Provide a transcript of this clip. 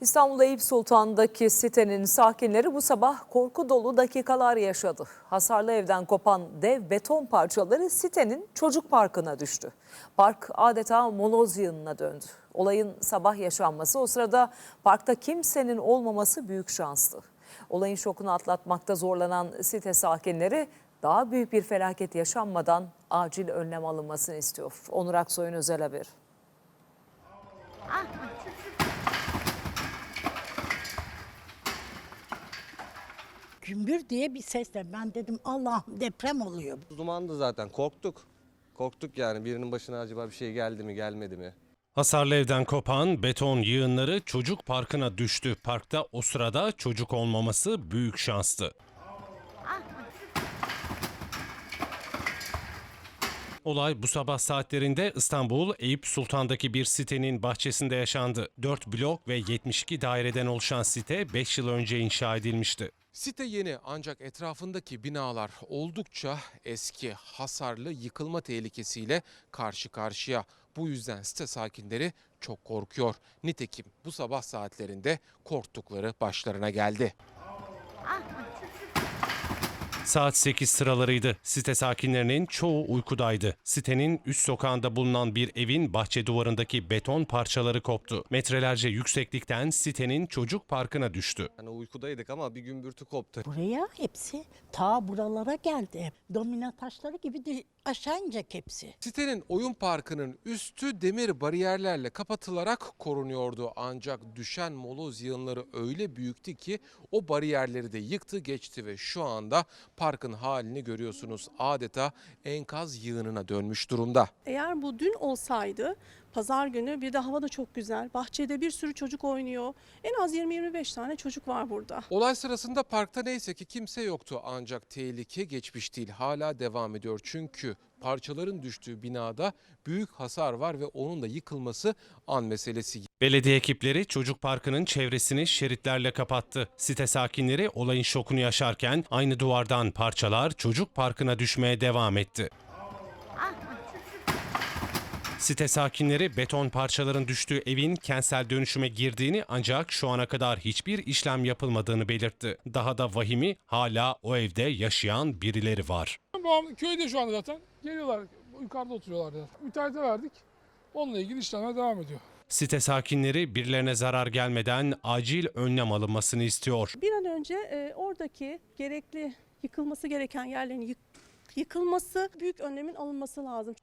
İstanbul Eyüp Sultan'daki sitenin sakinleri bu sabah korku dolu dakikalar yaşadı. Hasarlı evden kopan dev beton parçaları sitenin çocuk parkına düştü. Park adeta moloz yığınına döndü. Olayın sabah yaşanması o sırada parkta kimsenin olmaması büyük şanstı. Olayın şokunu atlatmakta zorlanan site sakinleri daha büyük bir felaket yaşanmadan acil önlem alınmasını istiyor. Onur Aksoy'un özel haberi. Gümbür diye bir sesle ben dedim Allah'ım deprem oluyor. Dumandı zaten korktuk. Korktuk yani birinin başına acaba bir şey geldi mi gelmedi mi? Hasarlı evden kopan beton yığınları çocuk parkına düştü. Parkta o sırada çocuk olmaması büyük şanstı. Olay bu sabah saatlerinde İstanbul Eyüp Sultan'daki bir sitenin bahçesinde yaşandı. 4 blok ve 72 daireden oluşan site 5 yıl önce inşa edilmişti. Site yeni ancak etrafındaki binalar oldukça eski, hasarlı, yıkılma tehlikesiyle karşı karşıya. Bu yüzden site sakinleri çok korkuyor. Nitekim bu sabah saatlerinde korktukları başlarına geldi. Saat 8 sıralarıydı. Site sakinlerinin çoğu uykudaydı. Sitenin üst sokağında bulunan bir evin bahçe duvarındaki beton parçaları koptu. Metrelerce yükseklikten sitenin çocuk parkına düştü. Hani uykudaydık ama bir gümbürtü koptu. Buraya hepsi ta buralara geldi. Domino taşları gibi de aşağı inecek hepsi. Sitenin oyun parkının üstü demir bariyerlerle kapatılarak korunuyordu. Ancak düşen moloz yığınları öyle büyüktü ki o bariyerleri de yıktı geçti ve şu anda parkın halini görüyorsunuz. Adeta enkaz yığınına dönmüş durumda. Eğer bu dün olsaydı pazar günü bir de hava da çok güzel. Bahçede bir sürü çocuk oynuyor. En az 20-25 tane çocuk var burada. Olay sırasında parkta neyse ki kimse yoktu ancak tehlike geçmiş değil hala devam ediyor. Çünkü parçaların düştüğü binada büyük hasar var ve onun da yıkılması an meselesi. Belediye ekipleri çocuk parkının çevresini şeritlerle kapattı. Site sakinleri olayın şokunu yaşarken aynı duvardan parçalar çocuk parkına düşmeye devam etti. Site sakinleri beton parçaların düştüğü evin kentsel dönüşüme girdiğini ancak şu ana kadar hiçbir işlem yapılmadığını belirtti. Daha da vahimi hala o evde yaşayan birileri var. Babam köyde şu anda zaten. Geliyorlar yukarıda oturuyorlar. Müteahhite verdik. Onunla ilgili işlemler devam ediyor. Site sakinleri birilerine zarar gelmeden acil önlem alınmasını istiyor. Bir an önce e, oradaki gerekli yıkılması gereken yerlerin yık- yıkılması, büyük önlemin alınması lazım.